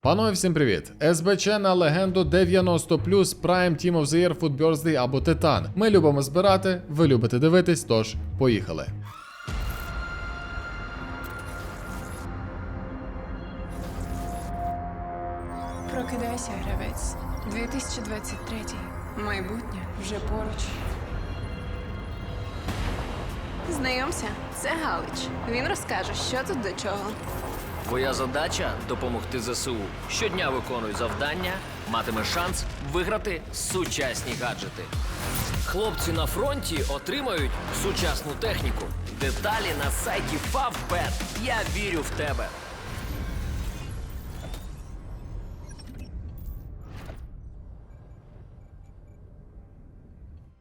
Панове, всім привіт! СБЧ на легенду 90 Prime Team of the Year Food або Титан. Ми любимо збирати, ви любите дивитись, тож поїхали. Прокидайся, гравець. 2023. Майбутнє вже поруч. Знайомся, це Галич. Він розкаже, що тут до чого. Твоя задача допомогти ЗСУ. Щодня виконуй завдання, матимеш шанс виграти сучасні гаджети. Хлопці на фронті отримають сучасну техніку. Деталі на сайті Favbet. Я вірю в тебе.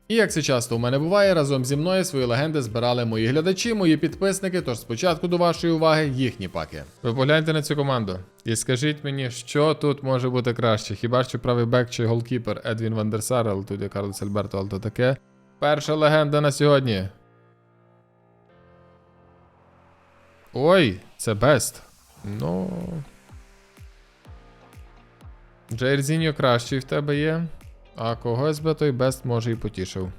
І як це часто у мене буває, разом зі мною свої легенди збирали мої глядачі, мої підписники. Тож спочатку до вашої уваги їхні паки. Ви погляньте на цю команду і скажіть мені, що тут може бути краще. Хіба що правий бек чи голкіпер Едвін Вандерсар, але тут є Карлос Альберто, але то таке. Перша легенда на сьогодні. Ой, це Бест. Ну. Джейрзіньо кращий в тебе є. А когось би той Бест може і потішив.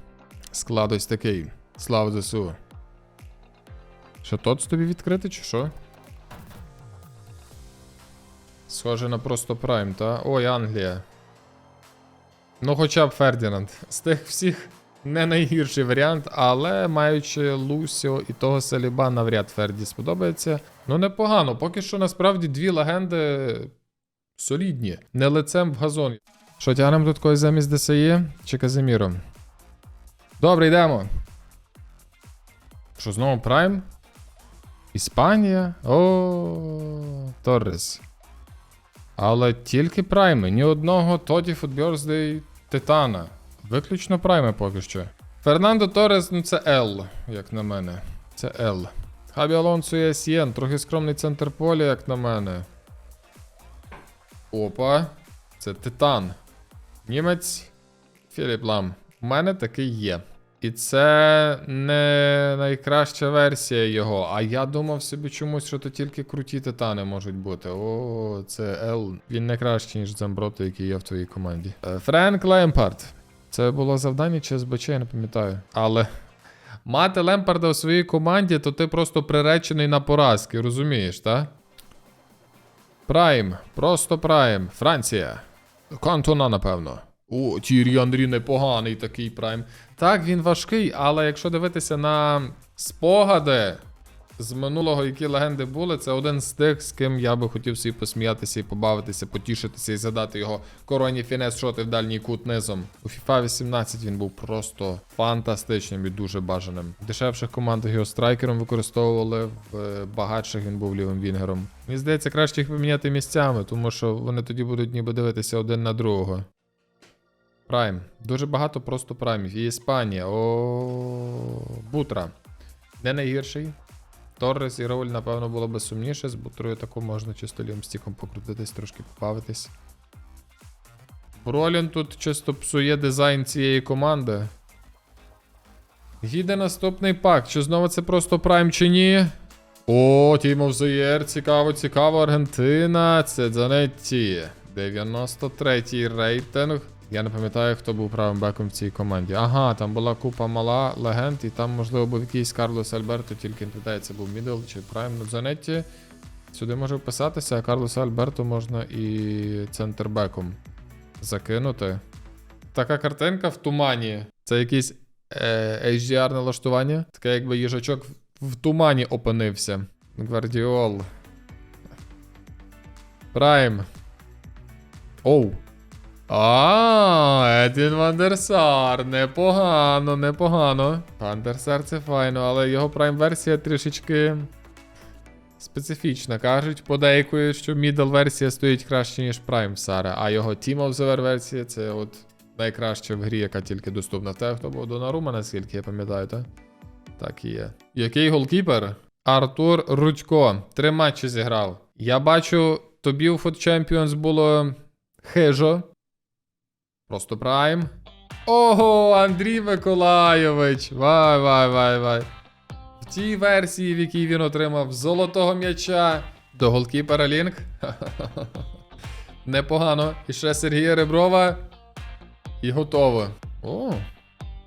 Склад ось такий. Слава ЗСУ. Що тот тобі відкрити, чи що? Схоже на просто Прайм, та? Ой, Англія. Ну, хоча б Фердінанд. З тих всіх не найгірший варіант, але маючи Лусіо і того Саліба, навряд Ферді сподобається. Ну, непогано. Поки що насправді дві легенди солідні. Не лицем в газон. Що тягнемо тут когось замість ДСЄ чи Казиміро? Добре, йдемо. Що знову Прайм? Іспанія? О, Торрес. Але тільки прайми, ні одного Тоті Футберздей Титана. Виключно прайми поки що. Фернандо Торрес, ну це L, як на мене. Це L. Хабі Алонсо і Есієн, трохи скромний центр поля, як на мене. Опа. Це Титан. Німець Філіп Лам. У мене такий є. І це не найкраща версія його. А я думав собі чомусь, що то тільки круті титани можуть бути. О, це Ел. Він не кращий, ніж Замброто, який є в твоїй команді. Е, Френк Лемпард. Це було завдання чи СБЧ, я не пам'ятаю. Але мати Лемпарда у своїй команді, то ти просто приречений на поразки, розумієш, так? Прайм, просто прайм. Франція. Кантона, напевно. О, Тірі Андрі непоганий такий прайм. Так, він важкий, але якщо дивитися на спогади з минулого, які легенди були, це один з тих, з ким я би хотів собі посміятися і побавитися, потішитися і задати його короні фінес шоти в дальній кут низом. У FIFA 18 він був просто фантастичним і дуже бажаним. В дешевших командах його страйкером використовували, в е, багатших він був лівим вінгером. Мені здається, краще їх поміняти місцями, тому що вони тоді будуть ніби дивитися один на другого. Прайм. Дуже багато просто праймів. І Іспанія. О, Бутра. Не найгірший. Торрес і Рауль, напевно, було би сумніше. З Бутрою таку можна чисто лівим стіком покрутитись, трошки побавитись. Бролін тут чисто псує дизайн цієї команди. Їде наступний пак. Чи знову це просто прайм чи ні? О, the Year, цікаво, цікаво, Аргентина. Це Дзанетті. 93-й рейтинг. Я не пам'ятаю, хто був правим беком в цій команді. Ага, там була купа мала легенд, і там, можливо, був якийсь Карлос Альберто, тільки не питає, це був мідл чи прайм на Дзанетті. Сюди може вписатися, а Карлоса Альберто можна і центрбеком закинути. Така картинка в тумані. Це якийсь е, HDR налаштування. Таке, якби їжачок в тумані опинився. Гвардіол. Прайм. Оу. А, Едвін Вандерсар. Непогано, непогано. Вандерсар це файно, але його прайм-версія трішечки специфічна. Кажуть, подейкують, що мідл версія стоїть краще, ніж Prime Сара, а його Team of the Year версія це от найкраща в грі, яка тільки доступна. Тебе хто був Донарума, наскільки я пам'ятаю, так? Так і є. Який голкіпер? Артур Рудько. Три матчі зіграв. Я бачу, тобі у Foot Champions було хижо. Просто прайм. Ого, Андрій Миколайович. Вай, вай, вай, вай. В тій версії, в якій він отримав золотого м'яча до голкіпера Лінк. Непогано. І ще Сергія Реброва. І готово. О,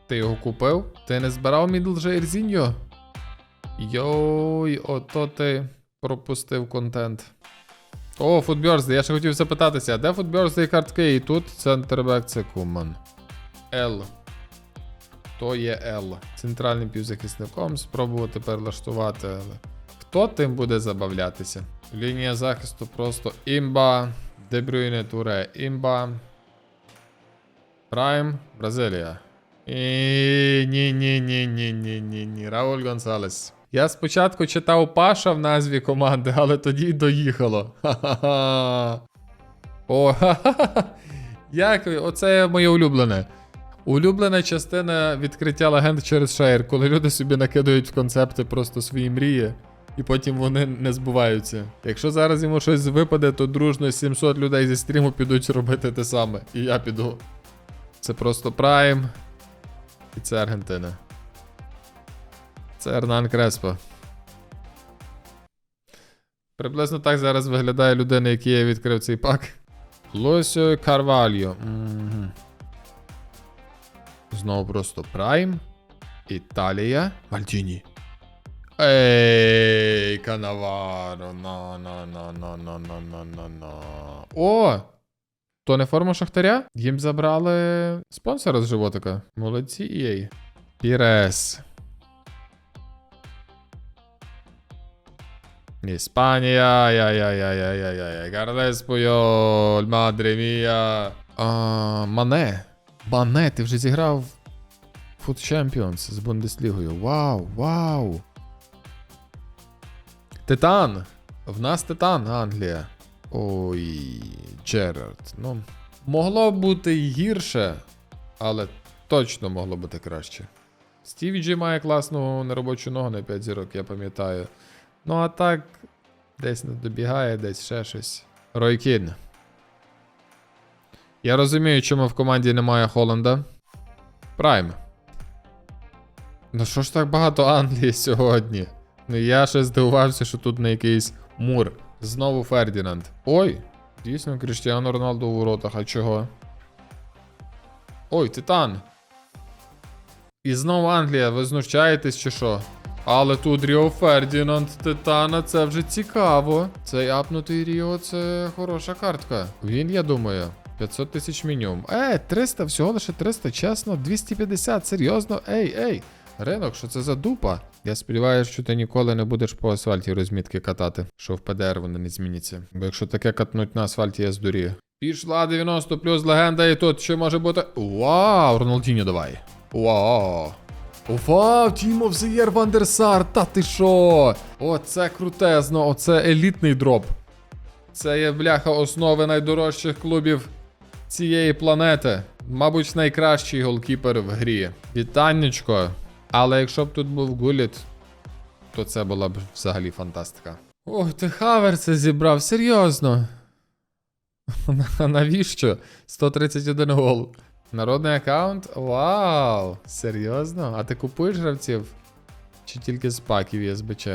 ти його купив? Ти не збирав мідл Жейрзіньо? Йой, ото ти пропустив контент. О, футберзди, я ще хотів запитатися, де футберзди і картки? І тут центрбек це Куман. Л. То є Л. Центральним півзахисником спробувати перелаштувати, але. Хто тим буде забавлятися? Лінія захисту просто імба. Дебрюйне Туре імба. Прайм, Бразилія. І ні, ні, ні, ні, ні, ні, ні. Рауль Гонсалес. Я спочатку читав Паша в назві команди, але тоді доїхало. Ха-ха-ха. О, ха-ха-ха. Як? Оце моє улюблене. Улюблена частина відкриття легенд через шейр, коли люди собі накидають в концепти просто свої мрії, і потім вони не збуваються. Якщо зараз йому щось випаде, то дружно 700 людей зі стріму підуть робити те саме. І я піду. Це просто Прайм. І це Аргентина. Це Ернан Креспо. Приблизно так зараз виглядає людина, який я відкрив цей пак. Лосьо Карвальо. Мгм. Знову просто Прайм. Італія. Мальтіні. Ей, Канаваро. На, на, на, на, на, на, на, на, на. О! То не форма Шахтаря? Їм забрали спонсора з животика. Молодці EA. Пірес. Іспанія, яй-яй-яй-яй-яй-яй. Карлес Пуйоль, мадре мія. А, Мане. Мане, ти вже зіграв Foot Champions з Бундеслігою. Вау, вау. Титан. В нас Титан, Англія. Ой, Джерард. Ну, могло бути й гірше, але точно могло бути краще. Стіві Джі має класну неробочу ногу на 5 зірок, я пам'ятаю. Ну а так, десь не добігає, десь ще щось. Ройкін. Я розумію, чому в команді немає Холланда. Прайм. Ну що ж так багато Англії сьогодні? Ну я ще здивувався, що тут не якийсь мур. Знову Фердінанд. Ой, дійсно, Кріштіану Роналду у воротах, а чого? Ой, Титан. І знову Англія, ви знущаєтесь чи що? Але тут Ріо Фердінанд Титана, це вже цікаво. Цей апнутий Ріо це хороша картка. Він, я думаю, 500 тисяч мінімум. Е, 300, всього лише 300, чесно, 250, серйозно, ей, ей. Ринок, що це за дупа? Я сподіваюся, що ти ніколи не будеш по асфальті розмітки катати, що в ПДР вони не зміняться. Бо якщо таке катнуть на асфальті, я здурію. Пішла 90 плюс легенда, і тут що може бути. Вау, Роналдіньо давай. Вау. Вау, Team of the Year Вандерсар, та ти що? Оце крутезно, оце елітний дроп. Це є бляха основи найдорожчих клубів цієї планети. Мабуть, найкращий голкіпер в грі. Вітаннячко. Але якщо б тут був Гуліт, то це була б взагалі фантастика. Ох, ти Хаверса зібрав, серйозно. Навіщо? 131 гол. Народний аккаунт? Вау! Серйозно? А ти купуєш гравців? Чи тільки з паків є СБЧ?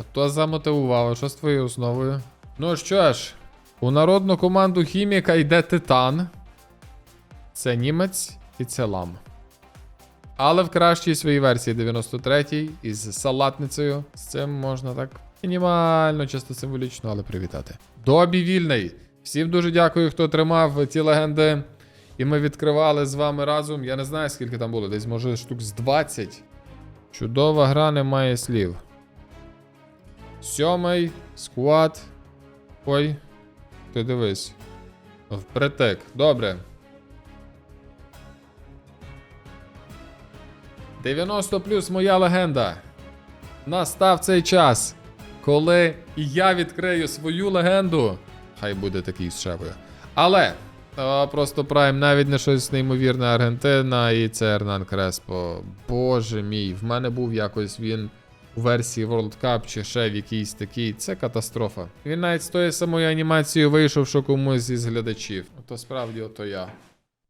Хто замотивував, а що з твоєю основою? Ну що ж, у народну команду хіміка йде Титан. Це німець і це лам. Але в кращій своїй версії 93-й із салатницею. З цим можна так мінімально, чисто символічно, але привітати. Добі вільний. Всім дуже дякую, хто тримав ці легенди. І ми відкривали з вами разом. Я не знаю, скільки там було, десь може штук з 20. Чудова гра, немає слів. Сьомий, сквад. Ой, ти дивись. Впритик. Добре. 90 плюс моя легенда. Настав цей час, коли і я відкрию свою легенду. Хай буде такий з шевою. Але просто Прайм навіть не щось неймовірне Аргентина і це Ернан Креспо. Боже мій, в мене був якось він у версії World Cup чи ще в якійсь такій. Це катастрофа. Він навіть з тої самої анімацією вийшов, що комусь із глядачів. То справді ото я.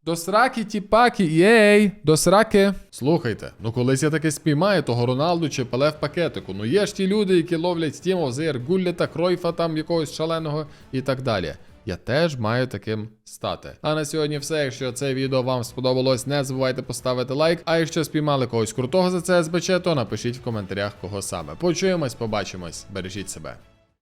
До сраки, тіпаки, єй, до сраки. Слухайте, ну колись я таки спіймаю того Роналду чи Пеле в пакетику. Ну є ж ті люди, які ловлять Тімо, Зир, Гуллета, Кройфа там якогось шаленого і так далі. Я теж маю таким стати. А на сьогодні все. Якщо це відео вам сподобалось, не забувайте поставити лайк. А якщо спіймали когось крутого за це СБЧ, то напишіть в коментарях кого саме. Почуємось, побачимось, бережіть себе.